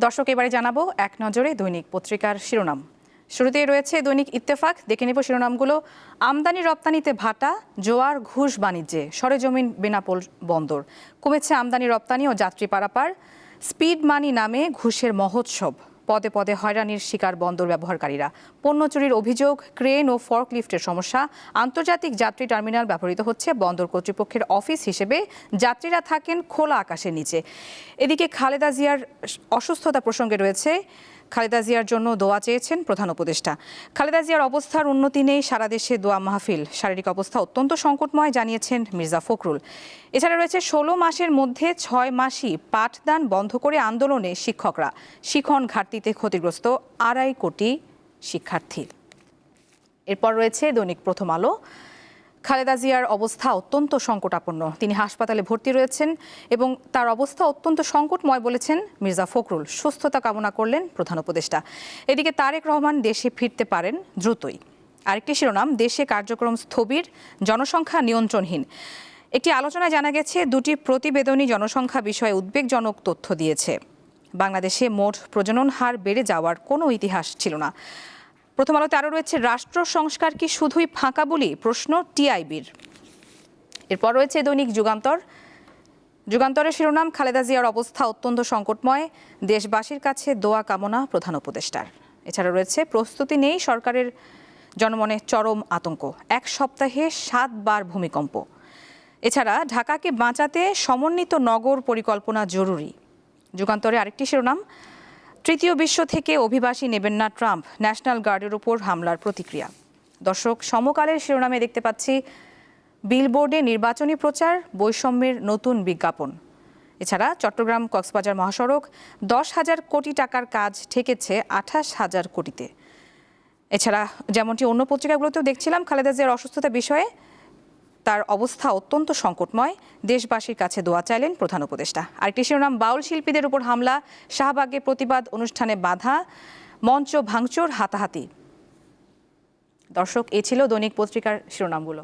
দর্শক, এবারে জানাব এক নজরে দৈনিক পত্রিকার শিরোনাম। শুরুতেই রয়েছে দৈনিক ইত্তেফাক। দেখে নেব শিরোনামগুলো। আমদানি রপ্তানিতে ভাটা, জোয়ার, ঘুষ বাণিজ্যে, সরেজমিন বেনাপোল বন্দর। কমেছে আমদানি রপ্তানি ও যাত্রী পারাপার। স্পিড মানি নামে ঘুষের মহোৎসব। পদে পদে হয়রানির শিকার বন্দর ব্যবহারকারীরা। পণ্য চুরির অভিযোগ, ক্রেন ও ফর্কলিফটের সমস্যা। আন্তর্জাতিক যাত্রী টার্মিনাল ব্যবহৃত হচ্ছে বন্দর কর্তৃপক্ষের অফিস হিসেবে। যাত্রীরা থাকেন খোলা আকাশের নিচে। এদিকে খালেদা জিয়ার অসুস্থতা প্রসঙ্গে রয়েছে। খালেদা জিয়ার জন্য দোয়া চেয়েছেন প্রধান উপদেষ্টা। খালেদা জিয়ার অবস্থার উন্নতি নেই, সারা দেশে দোয়া মাহফিল। শারীরিক অবস্থা অত্যন্ত সংকটময়, জানিয়েছেন মির্জা ফখরুল। এছাড়া রয়েছে, ষোলো মাসের মধ্যে ছয় মাসই পাঠদান বন্ধ করে আন্দোলনে শিক্ষকরা। শিখন ঘাটতিতে ক্ষতিগ্রস্ত আড়াই কোটি শিক্ষার্থী এরপর রয়েছে দৈনিক প্রথম আলো। খালেদা জিয়ার অবস্থা অত্যন্ত সংকটাপন্ন। তিনি হাসপাতালে ভর্তি রয়েছেন এবং তার অবস্থা অত্যন্ত সংকটময় বলেছেন মির্জা ফখরুল। সুস্থতা কামনা করলেন প্রধান উপদেষ্টা। এদিকে তারেক রহমান দেশে ফিরতে পারেন দ্রুতই। আরেকটি শিরোনাম, দেশে কার্যক্রম স্থবির, জনসংখ্যা নিয়ন্ত্রণহীন। একটি আলোচনায় জানা গেছে, দুটি প্রতিবেদনই জনসংখ্যা বিষয়ে উদ্বেগজনক তথ্য দিয়েছে। বাংলাদেশে মোট প্রজনন হার বেড়ে যাওয়ার কোনো ইতিহাস ছিল না। প্রথম আলোতে আরও রয়েছে, রাষ্ট্র সংস্কার কি শুধুই ফাঁকা বলি প্রশ্ন টিআইবির। এরপর রয়েছে, দৈনিক যুগান্তর। যুগান্তরের শিরোনাম, খালেদা জিয়ার অবস্থা অত্যন্ত সংকটময়। দেশবাসীর কাছে দোয়া, কামনা, প্রধান উপদেষ্টার। এছাড়া রয়েছে, প্রস্তুতি নেই সরকারের জনমনে চরম আতঙ্ক। এক সপ্তাহে সাতবার ভূমিকম্প। এছাড়া ঢাকাকে বাঁচাতে সমন্বিত নগর পরিকল্পনা জরুরি। যুগান্তরে আরেকটি শিরোনাম তৃতীয় বিশ্ব থেকে অভিবাসী নেবেন না ট্রাম্প। ন্যাশনাল গার্ডের উপর হামলার প্রতিক্রিয়া। দর্শক, সমকালের শিরোনামে দেখতে পাচ্ছি বিলবোর্ডে নির্বাচনী প্রচার, বৈষম্যের নতুন বিজ্ঞাপন। এছাড়া চট্টগ্রাম কক্সবাজার মহাসড়ক দশ হাজার কোটি টাকার কাজ ঠেকেছে আঠাশ হাজার কোটিতে। এছাড়া যেমনটি অন্য পত্রিকাগুলোতেও দেখছিলাম, খালেদা জিয়ার অসুস্থতা বিষয়ে তার অবস্থা অত্যন্ত সংকটময়। দেশবাসীর কাছে দোয়া চাইলেন প্রধান উপদেষ্টা। আরেকটি শিরোনাম, বাউল শিল্পীদের উপর হামলা শাহবাগে প্রতিবাদ অনুষ্ঠানে বাধা, মঞ্চ ভাঙচুর, হাতাহাতি। দর্শক, এ ছিল দৈনিক পত্রিকার শিরোনামগুলো।